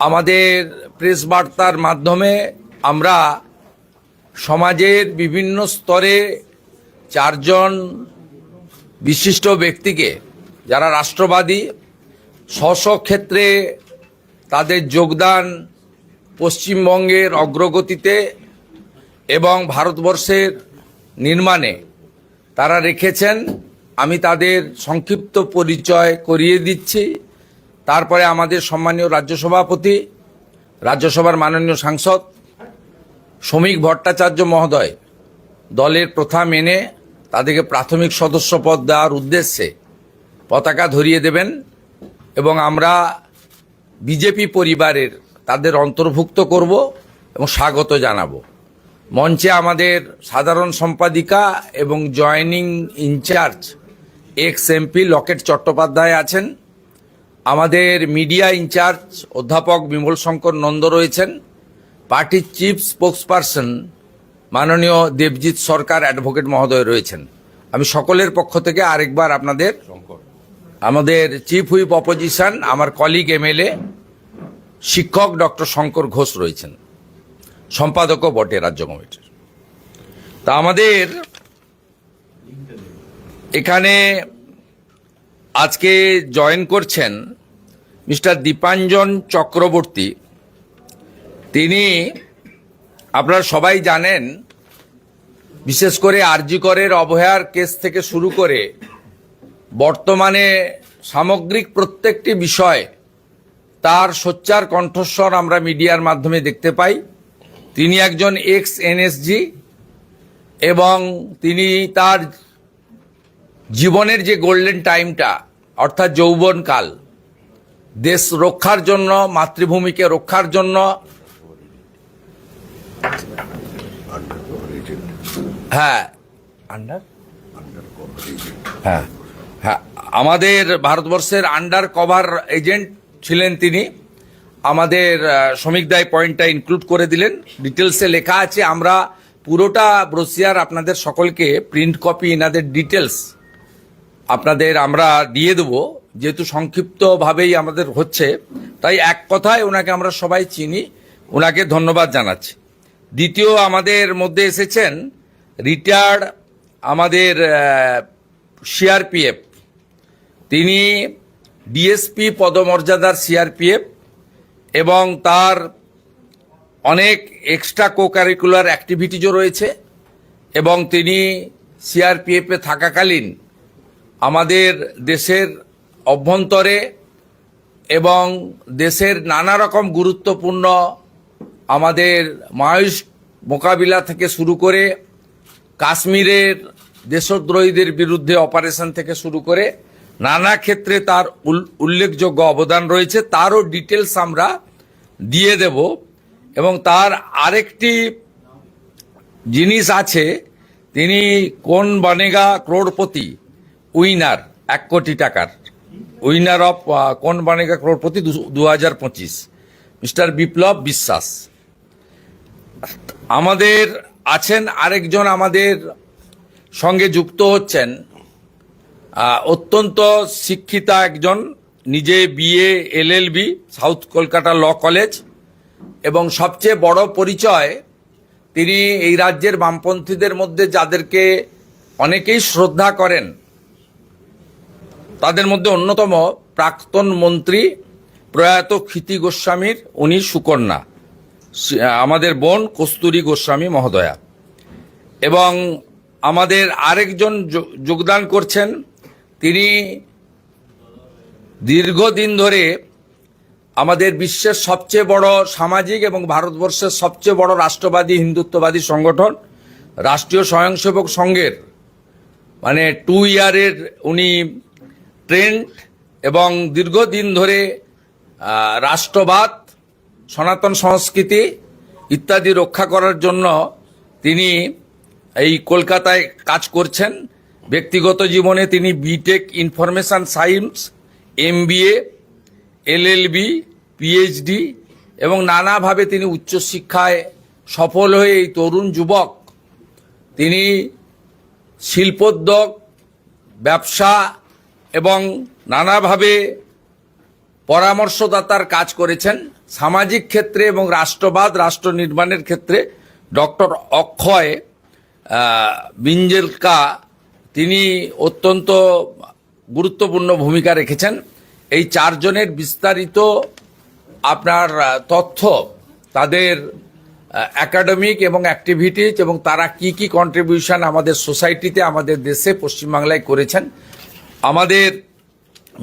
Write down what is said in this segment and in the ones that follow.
আমাদের প্রেস বার্তার মাধ্যমে আমরা সমাজের বিভিন্ন স্তরে চারজন বিশিষ্ট ব্যক্তিকে, যারা রাষ্ট্রবাদী স্ব ক্ষেত্রে তাদের যোগদান পশ্চিমবঙ্গের অগ্রগতিতে এবং ভারতবর্ষের নির্মাণে তারা রেখেছেন। আমি তাদের সংক্ষিপ্ত পরিচয় করিয়ে দিচ্ছি। তারপরে আমাদের সম্মানীয় রাজ্য সভাপতি, রাজ্যসভার মাননীয় সাংসদ, শ্রমিক ভট্টাচার্য মহোদয়, দলের প্রথা মেনে তাদেরকে প্রাথমিক সদস্য পদ দেওয়ার উদ্দেশ্যে পতাকা ধরিয়ে দেবেন এবং আমরা বিজেপি পরিবারের তাদের অন্তর্ভুক্ত করব এবং স্বাগত জানাব। মঞ্চে আমাদের সাধারণ সম্পাদিকা এবং joining incharge, ex MP Locket Chattopadhyay আছেন। আমাদের মিডিয়া ইনচার্জ অধ্যাপক বিমল শঙ্কর নন্দ রয়েছেন। পার্টির চিফ স্পোক্সপারসন মাননীয় দেবজিৎ সরকার অ্যাডভোকেট মহোদয় রয়েছেন। আমি সকলের পক্ষ থেকে আরেকবার আপনাদের আমাদের চিফ হুইপ অপোজিশন আমার কলিগ এমএলএ শিক্ষক ডক্টর শঙ্কর ঘোষ রয়েছেন। সম্পাদকও বটে রাজ্য কমিটির। তা আমাদের এখানে আজকে জয়েন করছেন মিস্টার দীপাঞ্জন চক্রবর্তী। তিনি, আপনারা সবাই জানেন, বিশেষ করে আরজিকরের অবহেয়ার কেস থেকে শুরু করে বর্তমানে সামগ্রিক প্রত্যেকটি বিষয় তার সোচ্চার কণ্ঠস্বর আমরা মিডিয়ার মাধ্যমে দেখতে পাই। তিনি একজন এক্স এনএসজি এবং তিনি তার জীবনের যে গোল্ডেন টাইমটা অর্থাৎ যৌবনকাল দেশ রক্ষার জন্য মাতৃভূমিকে রক্ষার জন্য হ্যাঁ আন্ডার হ্যাঁ হ্যাঁ আমাদের ভারতবর্ষের আন্ডার কভার এজেন্ট ছিলেন তিনি। আমাদের আহ, শ্রমিক দায় পয়েন্টটা ইনক্লুড করে দিলেন। ডিটেলসে লেখা আছে আমরা পুরোটা ব্রোসিয়ার আপনাদের সকলকে প্রিন্ট কপি এনাদের ডিটেলস আপনাদের আমরা দিয়ে দেবো, যেহেতু সংক্ষিপ্তভাবেই আমাদের হচ্ছে, তাই এক কথায় ওনাকে আমরা সবাই চিনি, ওনাকে ধন্যবাদ জানাচ্ছি। দ্বিতীয় আমাদের মধ্যে এসেছেন রিটায়ার্ড আমাদের সিআরপিএফ তিনি ডিএসপি পদমর্যাদার সিআরপিএফ এবং তার অনেক এক্সট্রা কো কারিকুলার অ্যাক্টিভিটিজও রয়েছে এবং তিনি সিআরপিএফে থাকাকালীন আমাদের দেশের অভ্যন্তরে এবং দেশের নানা রকম গুরুত্বপূর্ণ আমাদের মায়ুষ মোকাবিলা থেকে শুরু করে কাশ্মীরের দেশদ্রোহীদের বিরুদ্ধে অপারেশন থেকে শুরু করে নানা ক্ষেত্রে তার উল- উল্লেখযোগ্য অবদান রয়েছে। তারও ডিটেলস আমরা দিয়ে দেব এবং তার আরেকটি জিনিস আছে। তিনি কোন বনেগা ক্রোড়পতি? উইনার, এক কোটি টাকার। উইনার অফ কোন বনেগা ক্রোড়পতি? দু হাজার পঁচিশ। মিস্টার বিপ্লব বিশ্বাস। আমাদের আছেন আরেকজন আমাদের সঙ্গে যুক্ত হচ্ছেন অত্যন্ত শিক্ষিতা একজন, নিজে BA, LLB, south Kolkata law college, এবং সবচেয়ে বড় পরিচয়, তিনি এই রাজ্যের বামপন্থীদের মধ্যে যাদেরকে অনেকেই শ্রদ্ধা করেন তাদের মধ্যে অন্যতম প্রাক্তন মন্ত্রী প্রয়াত ক্ষিতি গোস্বামীর, উনি সুকন্যা। আমাদের বোন কস্তুরী গোস্বামী মহোদয়া। এবং আমাদের আরেকজন যোগদান করছেন, তিনি দীর্ঘদিন ধরে আমাদের বিশ্বের সবচেয়ে বড় সামাজিক এবং ভারতবর্ষের সবচেয়ে বড় রাষ্ট্রবাদী হিন্দুত্ববাদী সংগঠন, রাষ্ট্রীয় স্বয়ংসেবক সংঘের। মানে টু ইয়ারের উনি ট্রেন্ড এবং দীর্ঘদিন ধরে রাষ্ট্রবাদ, সনাতন সংস্কৃতি ইত্যাদি রক্ষা করার জন্য তিনি এই কলকাতায় কাজ করছেন। ব্যক্তিগত জীবনে তিনি BTech information science MBA LLB PhD এবং নানাভাবে তিনি উচ্চশিক্ষায় সফল হয়ে এই তরুণ যুবক, তিনি শিল্পোদ্যোগ, ব্যবসা এবং নানাভাবে পরামর্শদাতার কাজ করেছেন সামাজিক ক্ষেত্রে এবং রাষ্ট্রবাদ, রাষ্ট্র নির্মাণের ক্ষেত্রে ডক্টর অক্ষয় বিঞ্জেলকা, তিনি অত্যন্ত গুরুত্বপূর্ণ ভূমিকা রেখেছেন। এই চারজনের বিস্তারিত আপনার তথ্য, তাদের একাডেমিক এবং অ্যাক্টিভিটিজ এবং তারা কি কি কন্ট্রিবিউশন আমাদের সোসাইটিতে আমাদের দেশে পশ্চিমবাংলায় করেছেন আমাদের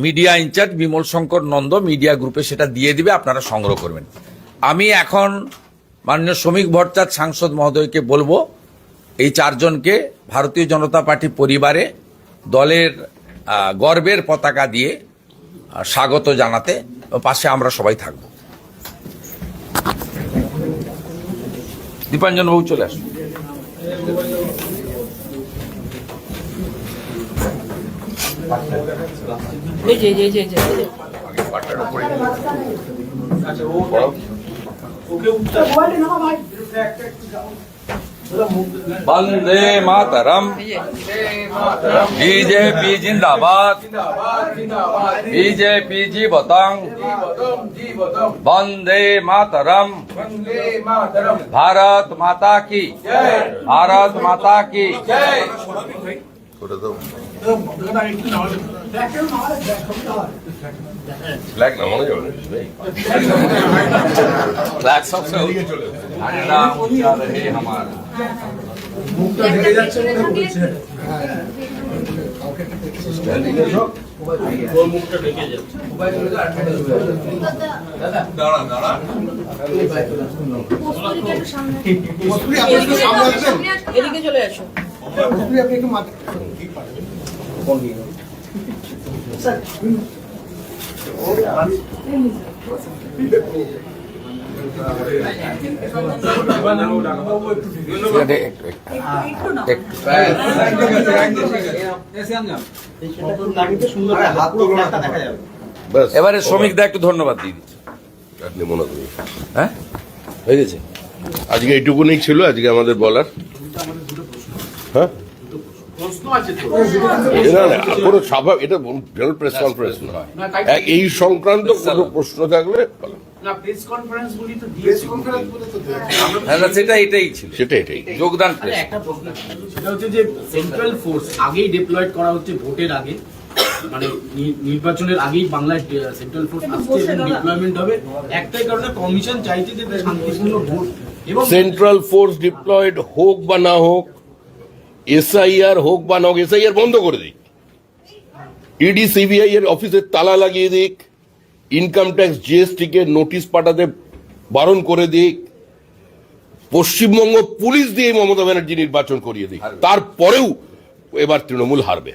media incharge Bimal Shankar Nanda media গ্রুপে সেটা দিয়ে দিবে, আপনারা সংগ্রহ করবেন। আমি এখন মাননীয় শ্রমিক ভট্টাচার্য, সাংসদ মহোদয়কে বলব, এই চারজনকে ভারতীয় জনতা পার্টি পরিবারে দলের গর্বের পতাকা দিয়ে স্বাগত জানাতে পাশে আমরা সবাই থাকব। দীপাঞ্জন বাবু চলে আসুন। এই যে এই যে এই যে এই যে वंदे मातरम बीजेपी जिंदाबाद बीजेपी जीवतंग वंदे मातरम भारत माता की भारत माता की ফ্ল্যাগ নামানো যাবে না ভাই ফ্ল্যাগ সব চলে আমার মুখটা ঢেকে যাচ্ছে বলে বলছে এদিকে চলে আসো। আপনি একটু মাত্র এবারে শ্রমিকদা একটু ধন্যবাদ দিয়ে দিচ্ছি। আপনি মনে করুন হ্যাঁ? হয়ে গেছে। আজকে এইটুকুনি ছিল আজকে আমাদের বলার। হ্যাঁ? না না কোনো স্বাভাবিক এটা জেনারেল প্রেস কনফারেন্স নয়। এই সংক্রান্ত কোনো প্রশ্ন থাকলে বলো। না প্রেস কনফারেন্স গুলি তো দিয়েছি। হ্যাঁ না, সেটা এটাই ছিল। সেটা এটাই। যোগদান একটা প্রশ্ন সেটা হচ্ছে যে সেন্ট্রাল ফোর্স আগেই ডিপ্লয়েড করা হচ্ছে ভোটের আগে। মানে নি- নির্বাচনের আগেই বাংলায় সেন্ট্রাল ফোর্স আসছে এবং ডিপ্লয়মেন্ট হবে। একটাই কারণে কমিশন চাইছে যে শান্তিপূর্ণ ভোট। এবং সেন্ট্রাল ফোর্স ডিপ্লয়েড হোক বা না হোক এসআইআর হোক বা নক এসআইআর বন্ধ করে দিক। ইডি সিবিআই এর অফিসের তালা লাগিয়ে দিক। ইনকাম ট্যাক্স জিএসটি কে নোটিশ পাঠাতে বারণ করে দিক। পশ্চিমবঙ্গ পুলিশ দিয়ে মমতা ব্যানার্জি নির্বাচন করিয়ে দিক। তারপরেও এবার তৃণমূল হারবে।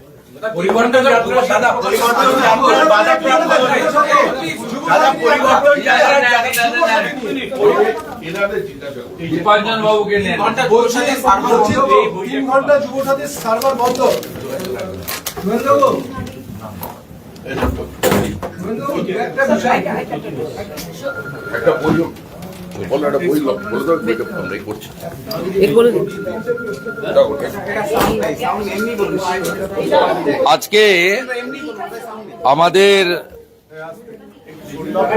তিন ঘণ্টা যুব সাথী সার্ভার বন্ধ। শুভেন্দুবাবু, শুভেন্দুবাবু, একটা বই বলো একটা বই বলে দাও এটা আমরা এই করছি। এর বলে দিন। আজকে আমাদের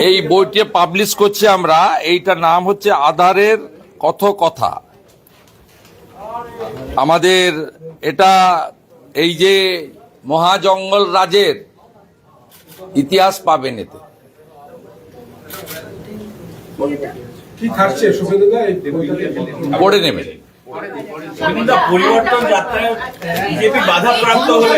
এই বইটি পাবলিশ করছি আমরা এইটার নাম হচ্ছে আধারের কত কথা আমাদের এটা এই যে মহাজঙ্গল রাজের ইতিহাস পাবেন এতে। কি থাকছে শুভেন্দুদা এই বইটাতে? পড়ে নেবেন। পরিবর্তন যাত্রায় বিজেপি বাধাপ্রাপ্ত হলে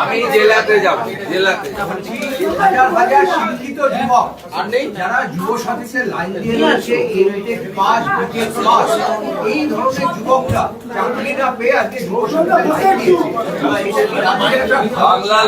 আমি জেলাতে যাব জেলাতে হাজার হাজার শিক্ষিত যুবক যারা যুব সাথীতে লাইন দিয়ে আছে এমটেক পাস বিটেক পাস এই ধরনের যুবকরা চাকরি না পেয়ে আজকে যুব সাথীতে লাইন দিয়েছে। বাংলা